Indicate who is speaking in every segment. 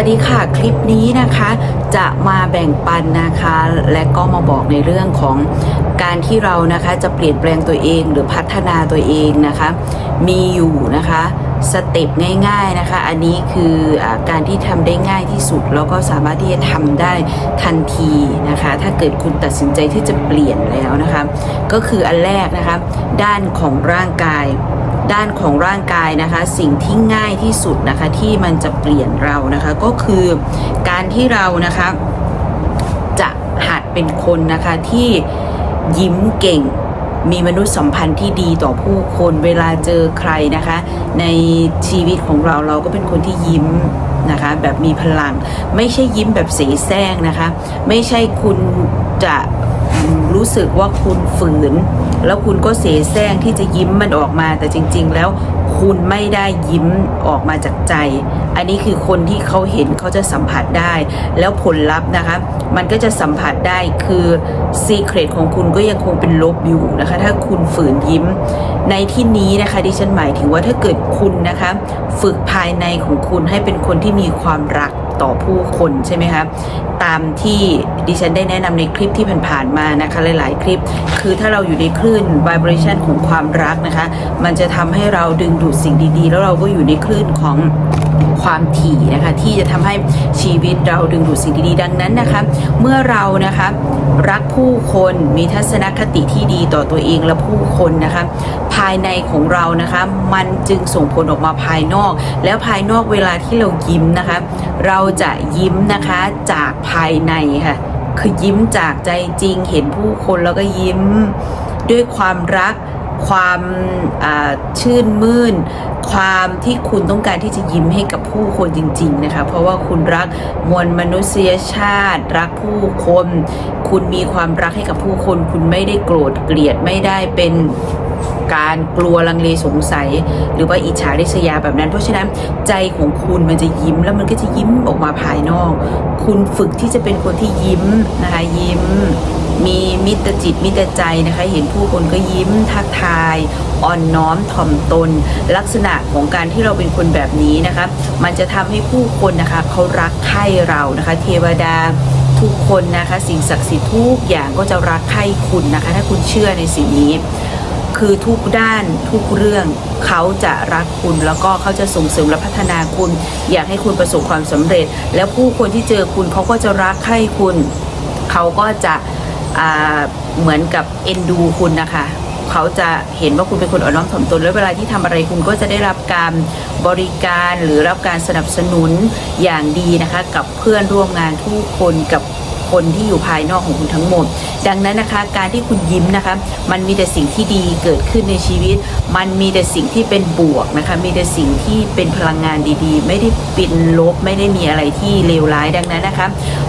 Speaker 1: สวัสดีค่ะ คลิปนี้นะคะจะมาแบ่งปันนะคะ และก็มาบอกในเรื่องของการที่เรานะคะจะเปลี่ยนแปลงตัวเองหรือพัฒนาตัวเองนะคะ มีอยู่นะคะสเต็ปง่ายๆนะคะ อันนี้คืออการที่ทำได้ง่ายที่สุด แล้วก็สามารถที่จะทำได้ทันทีนะคะ ถ้าเกิดคุณตัดสินใจที่จะเปลี่ยนแล้วนะคะ ก็คืออันแรกนะคะ ด้านของร่างกาย ด้านของร่างกายนะคะ สิ่งที่ง่ายที่สุดนะคะที่มันจะเปลี่ยนเรานะคะก็คือการที่เรานะคะจะหัดเป็นคนนะคะที่ยิ้มเก่งมีมนุษยสัมพันธ์ที่ดีต่อผู้คนเวลาเจอใครนะคะ ในชีวิตของเราเราก็เป็นคนที่ยิ้มนะคะแบบมีพลัง ไม่ใช่ยิ้มแบบเสแสร้งนะคะ ไม่ใช่คุณจะ รู้สึกว่าคุณฝืน แล้วคุณก็เสแสร้งที่จะยิ้มมันออกมา แต่จริง ๆ แล้วคุณไม่ได้ยิ้มออกมาจากใจ อันนี้คือคนที่เขาเห็นเขาจะสัมผัสได้ แล้วผลลัพธ์นะคะ มันก็จะสัมผัสได้คือซีเครตของคุณก็ยังคงเป็นลบอยู่นะคะ ถ้าคุณฝืนยิ้ม ในที่นี้นะคะดิฉันหมายถึงว่าถ้าเกิดคุณนะคะ ฝึกภายในของคุณให้เป็นคนที่มีความรัก ต่อผู้คนใช่ไหมคะตามที่ดิฉันได้แนะนำในคลิปที่ผ่านๆมานะคะหลาย ๆ คลิป คือถ้าเราอยู่ในคลื่น vibration ของความรักนะคะ มันจะทำให้เราดึงดูดสิ่งดีๆ แล้วเราก็อยู่ในคลื่นของ ความถี่นะคะที่จะทำให้ชีวิตเราดึงดูดสิ่งดีๆดังนั้นนะคะ เมื่อเรานะคะรักผู้คนมีทัศนคติที่ดีต่อตัวเองและผู้คนนะคะภายในของเรานะคะมันจึงส่งผลออกมาภายนอก แล้วภายนอกเวลาที่เรายิ้มนะคะ เราจะยิ้มนะคะจากภายในค่ะคือยิ้มจากใจจริงเห็นผู้คนแล้วก็ยิ้มด้วยความรักความชื่นมื่น ความที่คุณต้องการที่จะยิ้มให้กับผู้คนจริง ๆ นะคะ เพราะว่าคุณรักมวลมนุษยชาติ รักผู้คน คุณมีความรักให้กับผู้คน คุณไม่ได้โกรธเกลียดไม่ได้เป็นการกลัวลังเลสงสัย หรือว่าอิจฉาริษยาแบบนั้น เพราะฉะนั้นใจของคุณมันจะยิ้มแล้วมันก็จะยิ้มออกมาภายนอก คุณฝึกที่จะเป็นคนที่ยิ้มนะคะยิ้ม มีมิตรจิตมิตรใจนะคะ เห็นผู้คนก็ยิ้มทักทายอ่อนน้อมถ่อมตน ลักษณะของการที่เราเป็นคนแบบนี้นะคะ มันจะทำให้ผู้คนนะคะเขารักใคร่เรานะคะ เทวดาทุกคนนะคะ สิ่งศักดิ์สิทธิ์ทุกอย่างก็จะรักใคร่คุณนะคะ ถ้าคุณเชื่อในสิ่งนี้ คือทุกด้านทุกเรื่องเขาจะรักคุณแล้วก็เขาจะส่งเสริมและพัฒนาคุณ อยากให้คุณประสบความสำเร็จ แล้วผู้คนที่เจอคุณเขาก็จะรักใคร่คุณ เขาก็จะ เหมือนกับเอ็นดูคุณนะคะเขาจะเห็นว่าคุณเป็นคนอ่อนน้อมถ่อมตนแล้วเวลาที่ทำอะไรคุณก็จะได้รับการบริการหรือรับการสนับสนุนอย่างดีนะคะ กับเพื่อนร่วมงานทุกคนกับคนที่อยู่ภายนอกของคุณทั้งหมด ดังนั้นนะคะการที่คุณยิ้มนะคะ มันมีแต่สิ่งที่ดีเกิดขึ้นในชีวิต มันมีแต่สิ่งที่เป็นบวกนะคะ มีแต่สิ่งที่เป็นพลังงานดีๆ ไม่ได้เป็นลบไม่ได้มีอะไรที่เลวร้ายดังนั้นนะคะ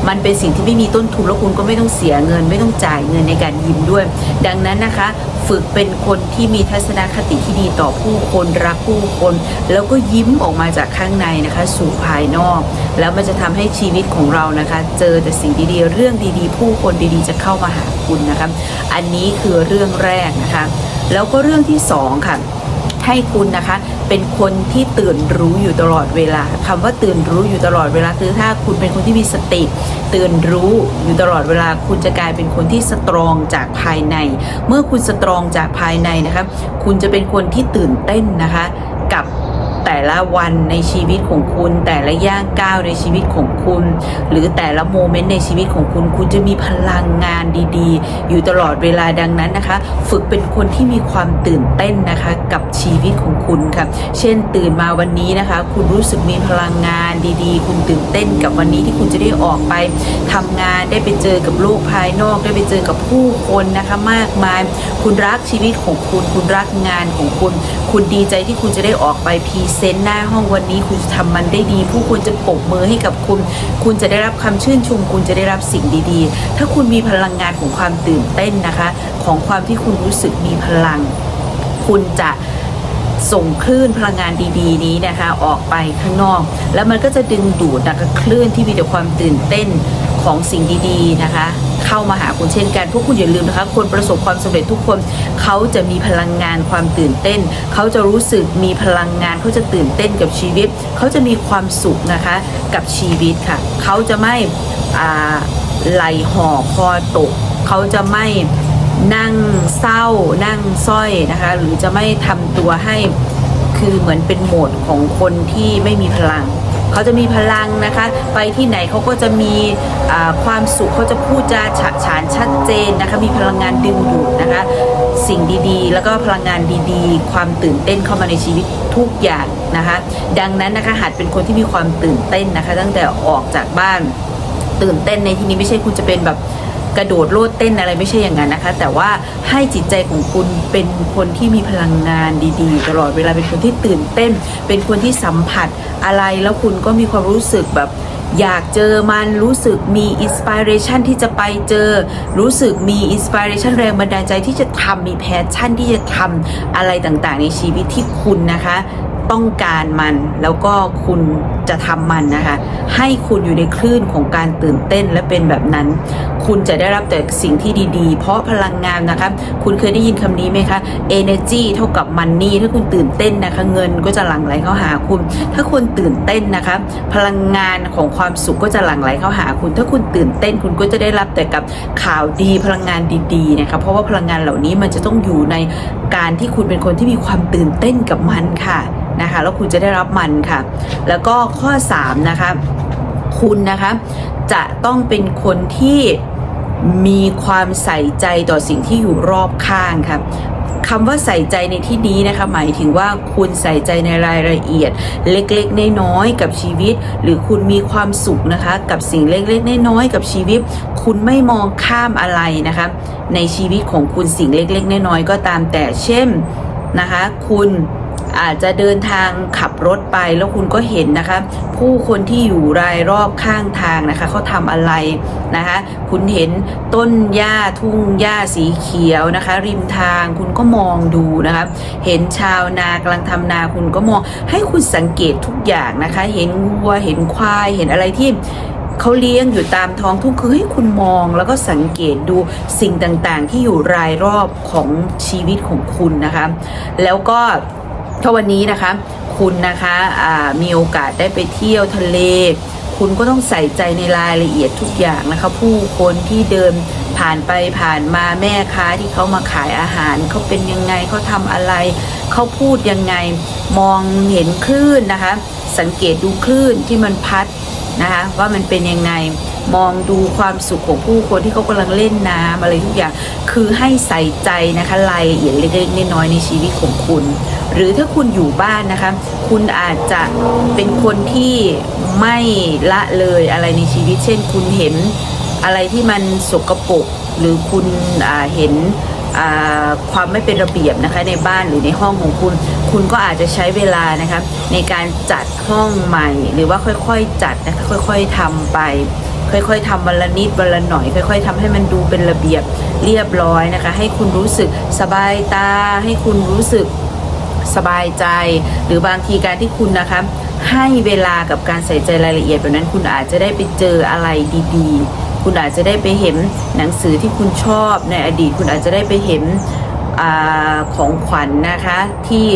Speaker 1: มันเป็นสิ่งที่ไม่มีต้นทุนแล้วคุณก็ไม่ต้องเสียเงิน ไม่ต้องจ่ายเงินในการยิ้มด้วย ดังนั้นนะคะ ฝึกเป็นคนที่มีทัศนคติที่ดีต่อผู้คนรักผู้คน แล้วก็ยิ้มออกมาจากข้างในนะคะ สู่ภายนอก แล้วมันจะทำให้ชีวิตของเรานะคะ เจอแต่สิ่งดีๆ เรื่องดีๆ ผู้คนดีๆ จะเข้ามาหาคุณนะคะ อันนี้คือเรื่องแรกนะคะ แล้วก็เรื่องที่สองค่ะ ให้คุณนะคะ เป็นคนที่ตื่นรู้อยู่ตลอดเวลาคำว่าตื่นรู้อยู่ตลอดเวลาคือถ้าคุณเป็นคนที่มีสติ ตื่นรู้อยู่ตลอดเวลา คุณจะกลายเป็นคนที่สตรองจากภายใน เมื่อคุณสตรองจากภายในนะคะ คุณจะเป็นคนที่ตื่นเต้นนะคะ กับ แต่ละวันในชีวิตของคุณ แต่ละย่างก้าวในชีวิตของคุณ หรือแต่ละโมเมนต์ในชีวิตของคุณ คุณจะมีพลังงานดีๆ อยู่ตลอดเวลาดังนั้นนะคะ ฝึกเป็นคนที่มีความตื่นเต้นนะคะกับชีวิตของคุณค่ะเช่นตื่นมาวันนี้นะคะ คุณรู้สึกมีพลังงานดีๆ คุณตื่นเต้นกับวันนี้ที่คุณจะได้ออกไปทำงานได้ไปเจอกับโลกภายนอก ได้ไปเจอกับผู้คนนะคะมากมาย คุณรักชีวิตของคุณ คุณรักงานของคุณ คุณดีใจที่คุณจะได้ออกไปพรีเซนต์หน้าห้องวันนี้คุณจะทำมันได้ดี ผู้คนจะปรบมือให้กับคุณ คุณจะได้รับคำชื่นชม คุณจะได้รับสิ่งดีๆ ถ้าคุณมีพลังงานของความตื่นเต้นนะคะ ของความที่คุณรู้สึกมีพลัง คุณจะส่งคลื่นพลังงานดี ๆ นี้นะคะออกไปข้างนอก แล้วมันก็จะดึงดูดนะคะคลื่นที่มีแต่ความตื่นเต้นของสิ่งดี ๆ นะคะ เข้ามาหาคุณเช่นกันพวกคุณอย่าลืมนะคะคนประสบความสำเร็จทุกคนเขาจะมีพลังงานความตื่นเต้น เขาจะรู้สึกมีพลังงานเขาจะตื่นเต้นกับชีวิต เขาจะมีความสุขนะคะกับชีวิตค่ะ เขาจะไม่อ่าไหลห่อคอตก เขาจะไม่นั่งเศร้า นั่งสร้อยนะคะ หรือจะไม่ทำตัวให้คือเหมือนเป็นโหมดของคนที่ไม่มีพลัง เขาจะมีพลังนะคะ ไปที่ไหนเขาก็จะมีความสุขเขาจะพูดจาฉะฉานชัดเจนนะคะ มีพลังงานดึงดูดนะคะ สิ่งดีๆ แล้วก็พลังงานดีๆ ความตื่นเต้นเข้ามาในชีวิตทุกอย่างนะคะ ดังนั้นนะคะหัดเป็นคนที่มีความตื่นเต้นนะคะ ตั้งแต่ออกจากบ้านตื่นเต้นในที่นี้ไม่ใช่คุณจะเป็นแบบ กระโดดโลดเต้นอะไรไม่ใช่อย่างนั้นนะคะ แต่ว่าให้จิตใจของคุณเป็นคนที่มีพลังงานดีๆ ตลอดเวลาเป็นคนที่ตื่นเต้น เป็นคนที่สัมผัสอะไรแล้วคุณก็มีความรู้สึกแบบอยากเจอมันรู้สึกมีอินสปิเรชันที่จะไปเจอ รู้สึกมีอินสปิเรชันแรงบันดาลใจที่จะทำมีแพชชั่นที่จะทำอะไรต่างๆ ในชีวิตที่คุณนะคะ ต้องการมัน แล้วก็คุณจะทำมันนะคะ ให้คุณอยู่ในคลื่นของการตื่นเต้นและเป็นแบบนั้น คุณจะได้รับแต่สิ่งที่ดีๆ เพราะพลังงานนะคะ คุณเคยได้ยินคำนี้ไหมคะ energy เท่ากับ money ถ้าคุณตื่นเต้นนะคะ เงินก็จะหลั่งไหลเข้าหาคุณ ถ้าคุณตื่นเต้นนะคะ พลังงานของความสุขก็จะหลั่งไหลเข้าหาคุณ ถ้าคุณตื่นเต้นคุณก็จะได้รับแต่กับข่าวดีพลังงานดีๆนะคะ เพราะว่าพลังงานเหล่านี้มันจะต้องอยู่ในการที่คุณเป็นคนที่มีความตื่นเต้นกับมันค่ะ นะคะ แล้วคุณจะได้รับมันค่ะ แล้วก็ข้อ 3 นะคะ คุณนะคะ จะต้องเป็นคนที่มีความใส่ใจต่อสิ่งที่อยู่รอบข้างค่ะคำว่าใส่ใจในที่นี้นะคะ หมายถึงว่าคุณใส่ใจในรายละเอียด เล็กๆน้อยๆกับชีวิต หรือคุณมีความสุขนะคะ กับสิ่งเล็กๆน้อยๆกับชีวิต คุณไม่มองข้ามอะไรนะคะ ในชีวิตของคุณสิ่งเล็กๆน้อยๆก็ตามแต่เช่นนะคะ คุณ อาจจะเดินทางขับรถไปแล้วคุณก็เห็นนะคะ ผู้คนที่อยู่รายรอบข้างทางนะคะเขาทำอะไรนะคะ คุณเห็นต้นหญ้าทุ่งหญ้าสีเขียวนะคะ ริมทางคุณก็มองดูนะคะ เห็นชาวนากำลังทำนาคุณก็มองให้คุณสังเกตทุกอย่างนะคะ เห็นวัวเห็นควายเห็นอะไรที่เขาเลี้ยงอยู่ตามท้องทุ่งคือให้คุณมองแล้วก็สังเกตดูสิ่งต่างๆ ที่อยู่รายรอบของชีวิตของคุณนะคะ แล้วก็ ถ้าวันนี้นะคะ คุณนะคะมีโอกาสได้ไปเที่ยวทะเล คุณก็ต้องใส่ใจในรายละเอียดทุกอย่างนะคะ ผู้คนที่เดินผ่านไปผ่านมาแม่ค้าที่เขามาขายอาหารเขาเป็นยังไงเขาทำอะไรเขาพูดยังไงมองเห็นคลื่นนะคะ สังเกตดูคลื่นที่มันพัดนะคะ ว่ามันเป็นยังไง มองดูความสุขของผู้คนที่เขากำลังเล่นน้ำอะไรทุกอย่าง คือให้ใส่ใจนะคะรายละเอียดเล็กๆน้อยๆในชีวิตของคุณ หรือถ้าคุณอยู่บ้านนะคะ คุณอาจจะเป็นคนที่ไม่ละเลยอะไรในชีวิต เช่น คุณเห็นอะไรที่มันสกปรกหรือคุณเห็นความไม่เป็นระเบียบนะคะในบ้านหรือในห้องของคุณ คุณก็อาจจะใช้เวลานะคะในการจัดห้องใหม่ หรือว่าค่อยๆจัดนะคะค่อยๆทำไป ค่อยๆทำวันละนิดวันละหน่อย ค่อย ๆทำให้มันดูเป็นระเบียบเรียบร้อยนะคะ ให้คุณรู้สึกสบายตา ให้คุณรู้สึกสบายใจ หรือบางทีการที่คุณนะคะให้เวลากับการใส่ใจรายละเอียดแบบนั้นคุณอาจจะได้ไปเจออะไรดีๆ คุณอาจจะได้ไปเห็นหนังสือที่คุณชอบในอดีต คุณอาจจะได้ไปเห็น อของขวัญนนะคะ ที่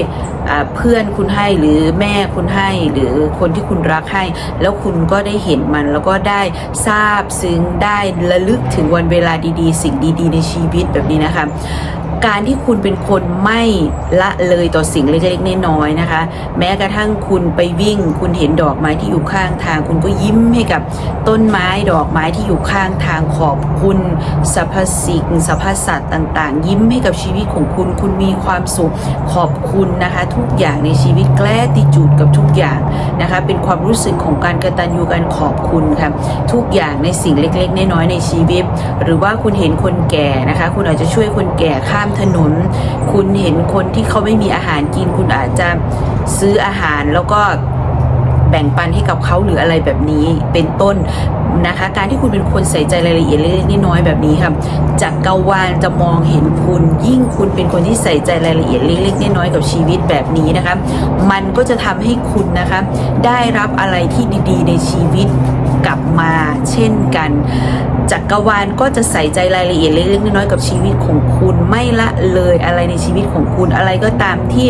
Speaker 1: เพื่อนคุณให้หรือแม่คุณให้หรือคนที่คุณรักให้ แล้วคุณก็ได้เห็นมันแล้วก็ได้ทราบซึ้งได้ระลึกถึงวันเวลาดีๆ สิ่งดี ๆ ในชีวิตแบบนี้นะคะ การที่คุณเป็นคนไม่ละเลยต่อสิ่งเล็กๆน้อยๆนะคะ แม้กระทั่งคุณไปวิ่ง คุณเห็นดอกไม้ที่อยู่ข้างทาง คุณก็ยิ้มให้กับต้นไม้ดอกไม้ที่อยู่ข้างทางขอบคุณสรรพสิ่งสรรพสัตว์ต่างๆ ยิ้มให้กับชีวิตของคุณ คุณมีความสุขขอบคุณนะคะ ทุกอย่างในชีวิตแกล้ติจูดกับทุกอย่างนะคะ เป็นความรู้สึกของการกระตัญญูการขอบคุณค่ะทุกอย่างในสิ่งเล็กๆน้อยๆในชีวิต หรือว่าคุณเห็นคนแก่นะคะ คุณอาจจะช่วยคนแก่ข้ามถนน คุณเห็นคนที่เขาไม่มีอาหารกิน คุณอาจจะซื้ออาหารแล้วก็แบ่งปันให้กับเขาหรืออะไรแบบนี้เป็นต้นนะคะ การที่คุณเป็นคนใส่ใจรายละเอียดเล็กๆน้อยๆแบบนี้ครับจากเกาวานจะมองเห็นคุณ ยิ่งคุณเป็นคนที่ใส่ใจรายละเอียดเล็กๆน้อยๆกับชีวิตแบบนี้นะคะ มันก็จะทำให้คุณนะคะ ได้รับอะไรที่ดีๆ ในชีวิต กลับมา เช่นกันจักรวาลก็จะใส่ใจรายละเอียดเล็กๆน้อยๆกับชีวิตของคุณไม่ละเลยอะไรในชีวิตของคุณอะไรก็ตามที่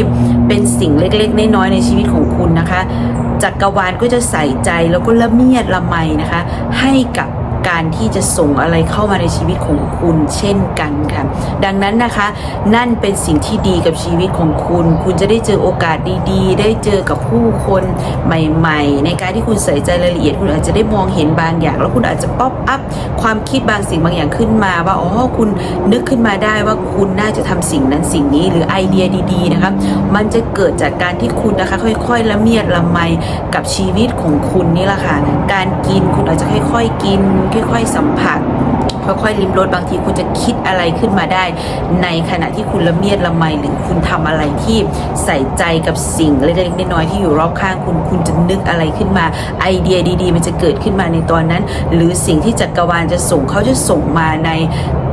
Speaker 1: เป็นสิ่งเล็กๆน้อยๆในชีวิตของคุณนะคะจักรวาลก็จะใส่ใจแล้วก็ละเมียดละไมนะคะ ให้กับ การที่จะส่งอะไรเข้ามาในชีวิตของคุณเช่นกันค่ะ ดังนั้นนะคะ นั่นเป็นสิ่งที่ดีกับชีวิตของคุณ คุณจะได้เจอโอกาสดี ๆ ได้เจอกับผู้คนใหม่ ๆ ในการที่คุณใส่ใจรายละเอียด คุณอาจจะได้มองเห็นบางอย่าง แล้วคุณอาจจะป๊อปอัพความคิดบางสิ่งบางอย่างขึ้นมา ว่าอ๋อคุณนึกขึ้นมาได้ว่าคุณน่าจะทำสิ่งนั้นสิ่งนี้หรือไอเดียดี ๆ นะคะ มันจะเกิดจากการที่คุณนะคะ ค่อยๆละเมียดละไมกับชีวิตของคุณนี่แหละค่ะ การกินคุณอาจจะค่อย ๆ กินค่อยๆสัมผัสค่อยๆลิ้มรสบางทีคุณจะคิดอะไรขึ้นมาได้ ในขณะที่คุณละเมียดละไมหรือคุณทำอะไรที่ใส่ใจกับสิ่งเล็กๆน้อยๆที่อยู่รอบข้างคุณคุณจะนึกอะไรขึ้นมา ไอเดียดี ๆ มันจะเกิดขึ้นมาในตอนนั้น หรือสิ่งที่จักรวาลจะส่งเขาจะส่งมาใน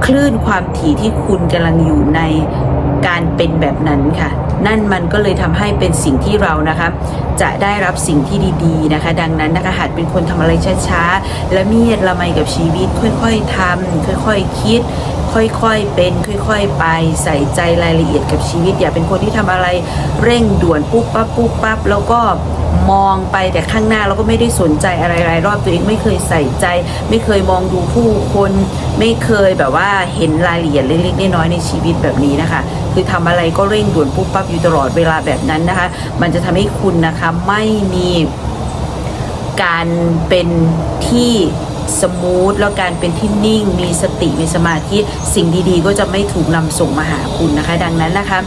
Speaker 1: คลื่นความถี่ที่คุณกำลังอยู่ในการเป็นแบบนั้นค่ะ นั่นมันก็เลยทำให้เป็นสิ่งที่เรานะคะ จะได้รับสิ่งที่ดีๆนะคะ ดังนั้นนะคะหัดเป็นคนทำอะไรช้าๆและเมียดละไมกับชีวิต ค่อยๆทำค่อยๆคิด ค่อยๆเป็น ค่อยๆไปใส่ใจรายละเอียดกับชีวิต อย่าเป็นคนที่ทำอะไรเร่งด่วนปุ๊บปั๊บปุ๊บปั๊บแล้วก็ มองไปแต่ข้างหน้าเราก็ไม่ได้สนใจอะไรรายรอบตัวเองไม่เคยใส่ใจ ไม่เคยมองดูผู้คนไม่เคยแบบว่าเห็นรายละเอียดเล็กๆน้อยๆในชีวิตแบบนี้นะคะ คือทำอะไรก็เร่งด่วนปุ๊บปั๊บอยู่ตลอดเวลาแบบนั้นนะคะ มันจะทำให้คุณนะคะไม่มีการเป็นที่ สมูทแล้วการเป็นที่นิ่ง มีสติมีสมาธิสิ่งดีๆ ก็จะไม่ถูกนำส่งมาหาคุณนะคะ ดังนั้นนะคะ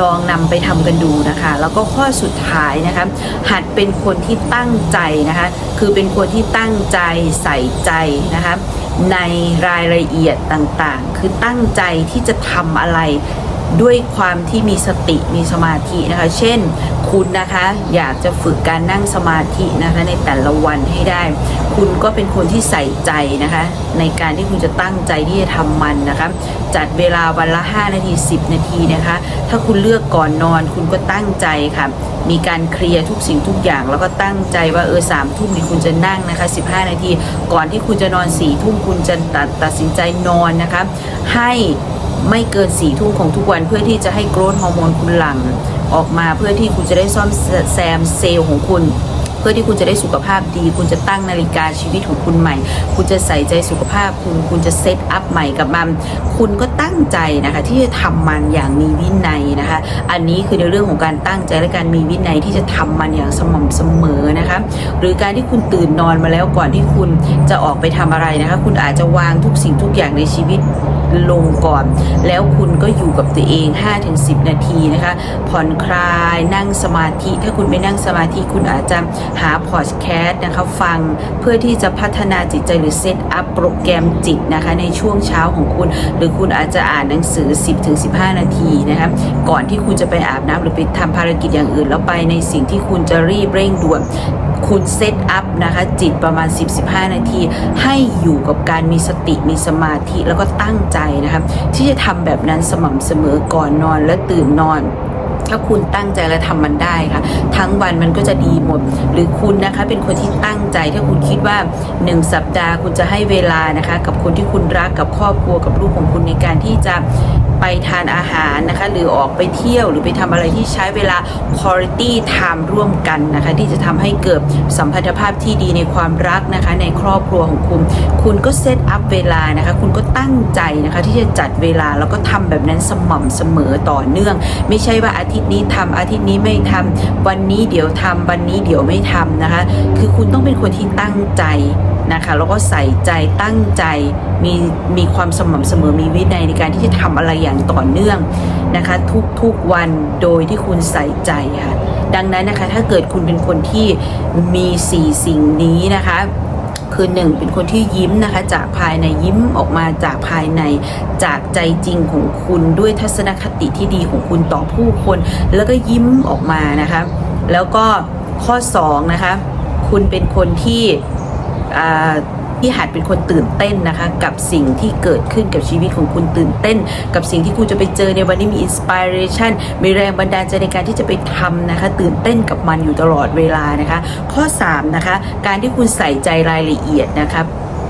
Speaker 1: ลองนำไปทำกันดูนะคะ แล้วก็ข้อสุดท้ายนะคะ หัดเป็นคนที่ตั้งใจนะคะ คือเป็นคนที่ตั้งใจใส่ใจนะคะในรายละเอียดต่างๆ คือตั้งใจที่จะทำอะไรด้วยความที่มีสติมีสมาธินะคะ เช่น คุณนะคะ อยากจะฝึกการนั่งสมาธินะคะในแต่ละวันให้ได้ คุณก็เป็นคนที่ใส่ใจนะคะ ในการที่คุณจะตั้งใจที่จะทำมันนะคะ จัดเวลาวันละ 5 นาที 10 นาทีนะคะ ถ้าคุณเลือกก่อนนอน คุณก็ตั้งใจค่ะ มีการเคลียร์ทุกสิ่งทุกอย่างแล้วก็ตั้งใจว่าเออสามทุ่มนี่คุณจะนั่งนะคะ 15 นาที ก่อนที่คุณจะนอน4ี่ทุ่มคุณจะตัดตัดสินใจนอนนะคะ ให้ไม่เกินสี่ทุ่มของทุกวันเพื่อที่จะให้โกรทฮอร์โมนคุณหลั่ง ออกมาเพื่อที่คุณจะได้ซ่อมแซมเซลล์ของคุณ เพื่อที่คุณจะได้สุขภาพดี คุณจะตั้งนาฬิกาชีวิตของคุณใหม่ คุณจะใส่ใจสุขภาพคุณคุณจะเซตอัพใหม่กับมัน คุณก็ตั้งใจนะคะที่จะทำมันอย่างมีวินัยนะคะ อันนี้คือในเรื่องของการตั้งใจและการมีวินัยที่จะทำมันอย่างสม่ำเสมอนะคะ หรือการที่คุณตื่นนอนมาแล้วก่อนที่คุณจะออกไปทำอะไรนะคะ คุณอาจจะวางทุกสิ่งทุกอย่างในชีวิต ลงก่อน แล้วคุณก็อยู่กับตัวเอง 5-10 นาทีนะคะ ผ่อนคลายนั่งสมาธิ ถ้าคุณไม่นั่งสมาธิคุณอาจจะหาพอดแคสต์นะคะฟังเพื่อที่จะพัฒนาจิตใจหรือเซตอัพโปรแกรมจิตนะคะในช่วงเช้าของคุณ หรือคุณอาจจะอ่านหนังสือ 10-15 นาทีนะคะก่อนที่คุณจะไปอาบน้ำหรือไปทำภารกิจอย่างอื่น แล้วไปในสิ่งที่คุณจะรีบเร่งด่วน คุณเซตอัพนะคะจิตประมาณ 10-15 นาที ให้อยู่กับการมีสติมีสมาธิแล้วก็ตั้งใจนะคะที่จะทำแบบนั้นสม่ำเสมอก่อนนอนและตื่นนอนถ้าคุณตั้งใจและทำมันได้ค่ะ ทั้งวันมันก็จะดีหมด หรือคุณนะคะเป็นคนที่ตั้งใจถ้าคุณคิดว่า 1 สัปดาห์คุณจะให้เวลานะคะ กับคนที่คุณรักกับครอบครัวกับลูกของคุณในการที่จะ ไปทานอาหารนะคะ หรือออกไปเที่ยวหรือไปทำอะไรที่ใช้เวลา quality time ร่วมกันนะคะ ที่จะทำให้เกิดสัมพันธภาพที่ดีในความรักนะคะ ในครอบครัวของคุณ คุณก็เซตอัพเวลานะคะ คุณก็ตั้งใจนะคะที่จะจัดเวลาแล้วก็ทำแบบนั้นสม่ำเสมอต่อเนื่อง ไม่ใช่ว่าอาทิตย์นี้ทำอาทิตย์นี้ไม่ทำวันนี้เดี๋ยวทำวันนี้เดี๋ยวไม่ทำนะคะ คือคุณต้องเป็นคนที่ตั้งใจ นะคะแล้วก็ใส่ใจตั้งใจมีมีความสม่ำเสมอมีวินัยในการที่จะทำอะไรอย่างต่อเนื่องนะคะทุกๆวันโดยที่คุณใส่ใจค่ะดังนั้นนะคะถ้าเกิดคุณเป็นคนที่มีสี่สิ่งนี้นะคะคือหนึ่งเป็นคนที่ยิ้มนะคะจากภายในยิ้มออกมาจากภายในจากใจจริงของคุณด้วยทัศนคติที่ดีของคุณต่อผู้คน แล้วก็ยิ้มออกมานะคะ แล้วก็ข้อสองนะคะคุณเป็นคนที่ อ่าที่หัดเป็นคนตื่นเต้นนะคะ กับสิ่งที่เกิดขึ้นกับชีวิตของคุณตื่นเต้น กับสิ่งที่คุณจะไปเจอในวันนี้มีอินสปิเรชันมีแรงบันดาลใจในการที่จะไปทำนะคะ ตื่นเต้นกับมันอยู่ตลอดเวลานะคะ ข้อ 3 นะคะ การที่คุณใส่ใจรายละเอียดนะคะ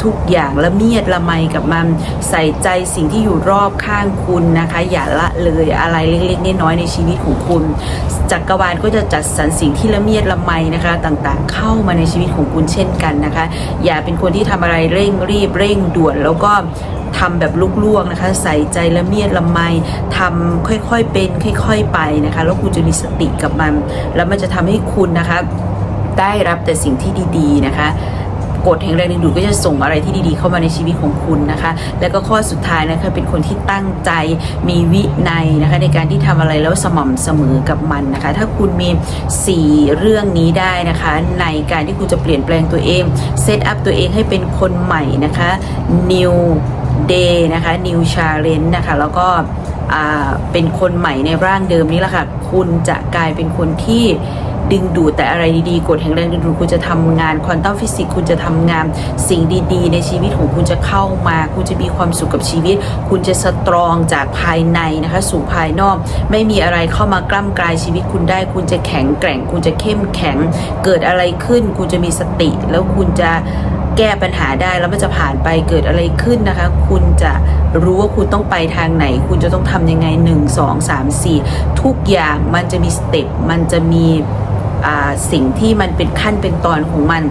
Speaker 1: ทุกอย่างละเมียดละไมกับมันใส่ใจสิ่งที่อยู่รอบข้างคุณนะคะ อย่าละเลยอะไรเล็กๆน้อยๆในชีวิตของคุณ จักรวาลก็จะจัดสรรสิ่งที่ละเมียดละไมนะคะต่างๆ เข้ามาในชีวิตของคุณเช่นกันนะคะ อย่าเป็นคนที่ทำอะไรเร่งรีบเร่งด่วนแล้วก็ทำแบบลวกๆนะคะ ใส่ใจละเมียดละไมทำค่อยๆเป็นค่อย ๆ ไปนะคะ แล้วคุณจะมีสติกับมัน แล้วมันจะทำให้คุณนะคะ ได้รับแต่สิ่งที่ดี ๆ นะคะ กฎแห่งแรงดึงดูดก็จะส่งอะไรที่ดีๆ เข้ามาในชีวิตของคุณนะคะ แล้วก็ข้อสุดท้ายนะคะเป็นคนที่ตั้งใจมีวินัยนะคะในการที่ทำอะไรแล้วสม่ำเสมอกับมันนะคะ ถ้าคุณมี 4 เรื่องนี้ได้นะคะ ในการที่คุณจะเปลี่ยนแปลงตัวเองเซตอัพตัวเองให้เป็นคนใหม่นะคะ new day นะคะ new challenge นะคะแล้วก็เป็นคนใหม่ในร่างเดิมนี้แหละค่ะ คุณจะกลายเป็นคนที่ ดึงดูดแต่อะไรดีๆกฎแห่งแรงดึงดูดคุณจะทำงานควอนตัมฟิสิกส์คุณจะทำงานสิ่งดีๆ ในชีวิตของคุณจะเข้ามา คุณจะมีความสุขกับชีวิต คุณจะสตรองจากภายในนะคะสู่ภายนอก ไม่มีอะไรเข้ามากล้ำกลายชีวิตคุณได้ คุณจะแข็งแกร่ง คุณจะเข้มแข็ง เกิดอะไรขึ้น คุณจะมีสติ แล้วคุณจะแก้ปัญหาได้แล้วมันจะผ่านไปเกิดอะไรขึ้นนะคะ คุณจะรู้ว่าคุณต้องไปทางไหน คุณจะต้องทำยังไง 1 2 3 4 ทุกอย่างมันจะมีสเต็ปมันจะมี สิ่งที่มันเป็นขั้นเป็นตอนของมัน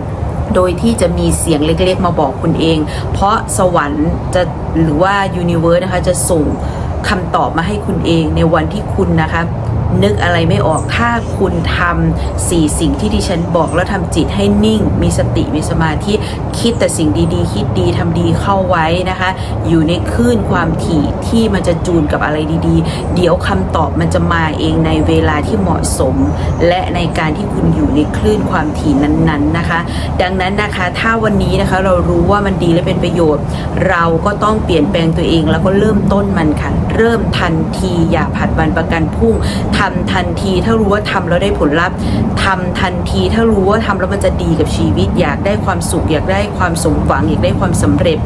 Speaker 1: โดยที่จะมีเสียงเล็กๆ มาบอกคุณเอง เพราะสวรรค์จะหรือว่ายูนิเวิร์สนะคะจะส่งคำตอบมาให้คุณเองในวันที่คุณนะคะ นึกอะไรไม่ออกถ้าคุณทำสี่สิ่งที่ดิฉันบอกแล้วทำจิตให้นิ่ง มีสติมีสมาธิคิดแต่สิ่งดีๆ คิดดีทำดีเข้าไว้นะคะ อยู่ในคลื่นความถี่ที่มันจะจูนกับอะไรดีๆ เดี๋ยวคำตอบมันจะมาเองในเวลาที่เหมาะสม และในการที่คุณอยู่ในคลื่นความถี่นั้นๆนะคะ ดังนั้นนะคะถ้าวันนี้นะคะเรารู้ว่ามันดีและเป็นประโยชน์ เราก็ต้องเปลี่ยนแปลงตัวเองแล้วก็เริ่มต้นมันค่ะเริ่มทันทีอย่าผัดวันประกันพรุ่งทำทันทีถ้ารู้ว่าทำแล้วได้ผลลัพธ์ทำทันทีถ้ารู้ว่าทำแล้วมันจะดีกับชีวิต อยากได้ความสุข อยากได้ความสมหวัง อยากได้ความสำเร็จ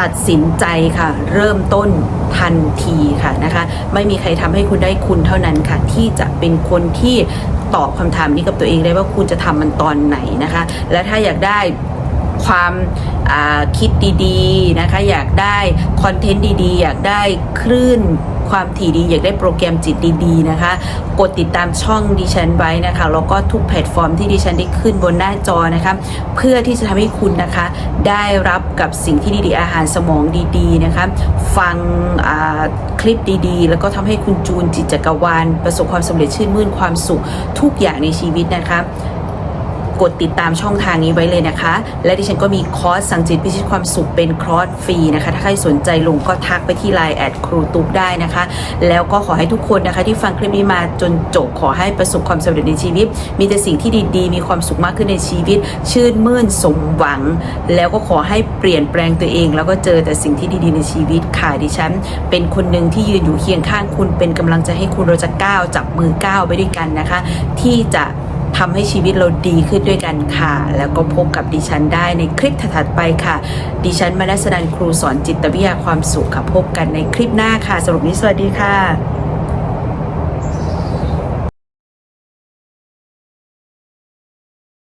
Speaker 1: ตัดสินใจค่ะ เริ่มต้นทันทีค่ะนะคะ ไม่มีใครทำให้คุณได้คุณเท่านั้นค่ะ ที่จะเป็นคนที่ตอบคำถามนี้กับตัวเองได้ว่าคุณจะทำมันตอนไหนนะคะ และถ้าอยากได้ความ คิดดีๆนะคะ อยากได้คอนเทนต์ดีๆ อยากได้คลื่นความถี่ดี อยากได้โปรแกรมจิตดีๆนะคะ กดติดตามช่องดิฉันไว้นะคะ แล้วก็ทุกแพลตฟอร์มที่ดิฉันได้ขึ้นบนหน้าจอนะคะ เพื่อที่จะทำให้คุณนะคะ ได้รับกับสิ่งที่ดีๆ อาหารสมองดีๆนะคะ ฟังคลิปดีๆ แล้วก็ทำให้คุณจูนจิตจักรวาล ประสบความสำเร็จชื่นมื่นความสุขทุกอย่างในชีวิตนะคะ กดติดตามช่องทางนี้ไว้เลยนะคะ และดิฉันก็มีคอร์สสั่งจิตพิชิตความสุขเป็นคอร์สฟรีนะคะ ถ้าใครสนใจลงก็ทักไปที่ Line แอดครูตุ๊กได้นะคะ แล้วก็ขอให้ทุกคนนะคะที่ฟังคลิปนี้มาจนจบขอให้ประสบความสำเร็จในชีวิต มีแต่สิ่งที่ดีๆ มีความสุขมากขึ้นในชีวิต ชื่นมื่นสมหวัง แล้วก็ขอให้เปลี่ยนแปลงตัวเอง แล้วก็เจอแต่สิ่งที่ดีๆในชีวิตค่ะดิฉัน เป็นคนหนึ่งที่ยืนอยู่เคียงข้างคุณเป็นกำลังใจให้คุณเราจะก้าวจับมือก้าวไปด้วยกันนะคะ ที่จะ ทำให้ชีวิตเราดีขึ้นด้วยกันค่ะ แล้วก็พบกับดิฉันได้ในคลิปถัดไปค่ะ ดิฉันมานัสดันครูสอนจิตวิทยาความสุขค่ะพบกันในคลิปหน้าค่ะสรุปนี้สวัสดีค่ะ